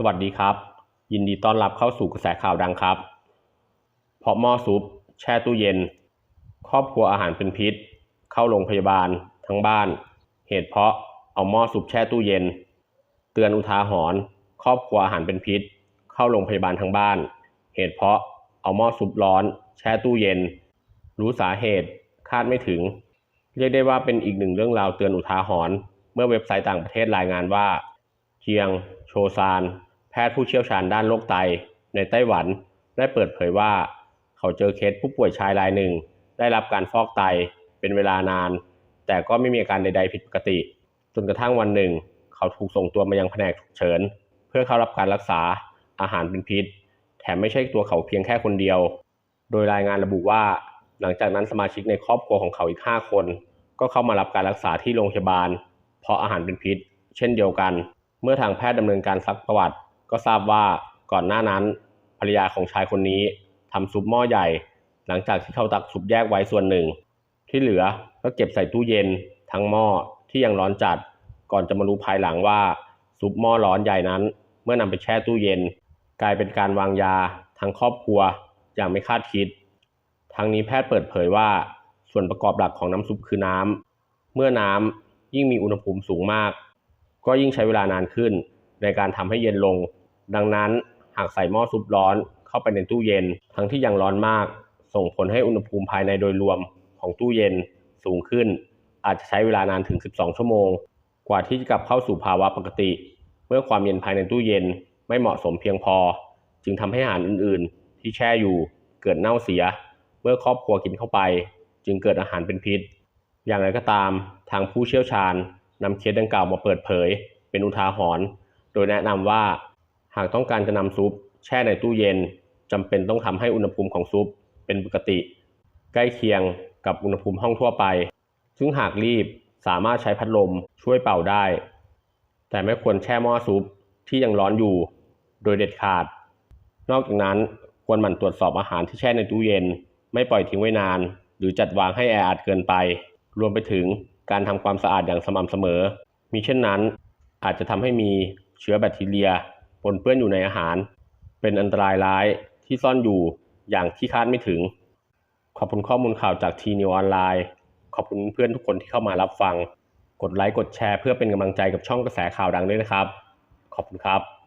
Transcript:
สวัสดีครับ ยินดีต้อนรับเข้าสู่กระแสข่าวดังครับ เพราะหม้อซุป แช่ตู้เย็น ครอบครัวอาหารเป็นพิษ เข้าโรงพยาบาล ทั้งบ้าน เหตุเพราะเอาหม้อซุปแช่ตู้เย็น เตือนอุทาหรณ์ครอบครัวอาหารเป็นพิษ เข้าโรงพยาบาลทั้งบ้าน เหตุเพราะเอาหม้อซุปร้อน แช่ตู้เย็น รู้สาเหตุคาดไม่ถึง เรียกได้ว่าเป็นอีกหนึ่งเรื่องราวเตือนอุทาหรณ์เมื่อเว็บไซต์ต่างประเทศรายงานว่าเจียง โชซาน ทย์ผู้เชี่ยวชาญด้านโรคไต ในไต้หวันได้เปิดเผยว่า เขาเจอเคสผู้ป่วยชายรายหนึ่ง ได้รับการฟอกไตเป็นเวลานาน แต่ก็ไม่มีอาการใด ๆ ผิดปกติ จนกระทั่งวันหนึ่ง เขาถูกส่งตัวมายังแผนกฉุกเฉิน เพื่อเข้ารับการรักษาอาหารเป็นพิษ แถมไม่ใช่ตัวเขาเพียงแค่คนเดียว โดยรายงานระบุว่า หลังจากนั้นสมาชิกในครอบครัวของเขาอีก 5 คน ก็เข้ามารับการรักษาที่โรงพยาบาล เพราะอาหารเป็นพิษ เช่นเดียวกัน เมื่อทางแพทย์ดำเนินการซักประวัติ ก็ทราบว่าก่อนหน้านั้นภรรยาของชายคนนี้ทำซุปหม้อใหญ่ หลังจากที่เขาตักซุปแยกไว้ส่วนหนึ่ง ที่เหลือก็เก็บใส่ตู้เย็นทั้งหม้อที่ยังร้อนจัด ก่อนจะมารู้ภายหลังว่าซุปหม้อร้อนใหญ่นั้น เมื่อนำไปแช่ตู้เย็น กลายเป็นการวางยาทั้งครอบครัวอย่างไม่คาดคิด ทั้งนี้แพทย์เปิดเผยว่า ส่วนประกอบหลักของน้ำซุปคือน้ำเมื่อน้ำยิ่งมีอุณหภูมิสูงมาก ก็ยิ่งใช้เวลานานขึ้น ในการทำให้เย็นลง ดังนั้นหากใส่หม้อซุปร้อนเข้าไปในตู้เย็น ทั้งที่ยังร้อนมาก ส่งผลให้อุณหภูมิภายในโดยรวมของตู้เย็นสูงขึ้น อาจจะใช้เวลานานถึง 12 ชั่วโมง กว่าที่จะกลับเข้าสู่ภาวะปกติ เมื่อความเย็นภายในตู้เย็นไม่เหมาะสมเพียงพอ จึงทำให้อาหารอื่น ๆ ที่แช่อยู่เกิดเน่าเสีย เมื่อครอบครัวกินเข้าไป จึงเกิดอาหารเป็นพิษ อย่างไรก็ตาม ทางผู้เชี่ยวชาญนำเคสดังกล่าวมาเปิดเผย เป็นอุทาหรณ์ ดยแนะนำว่าหากต้องการจะนำซุป แช่ในตู้เย็นจำเป็นต้องทำให้อุณหภูมิของซุปเป็นปกติ ใกล้เคียงกับอุณหภูมิห้องทั่วไป ซึ่งหากรีบสามารถใช้พัดลมช่วยเป่าได้ แต่ไม่ควรแช่หม้อซุปที่ยังร้อนอยู่ โดยเด็ดขาด นอกจากนั้นควรหมั่นตรวจสอบอาหารที่แช่ในตู้เย็น ไม่ปล่อยทิ้งไว้นาน หรือจัดวางให้แออัดเกินไป รวมไปถึงการทำความสะอาดอย่างสม่ำเสมอมิเช่นนั้นอาจจะทำให้มี เชื้อแบคทีเรียปนเปื้อนอยู่ในอาหาร เป็นอันตรายร้ายที่ซ่อนอยู่อย่างที่คาดไม่ถึง ขอบคุณข้อมูลข่าวจากทีนิวออนไลน์ ขอบคุณเพื่อนทุกคนที่เข้ามารับฟัง กดไลค์กดแชร์เพื่อเป็นกำลังใจกับช่องกระแสข่าวดังด้วยนะครับ ขอบคุณครับ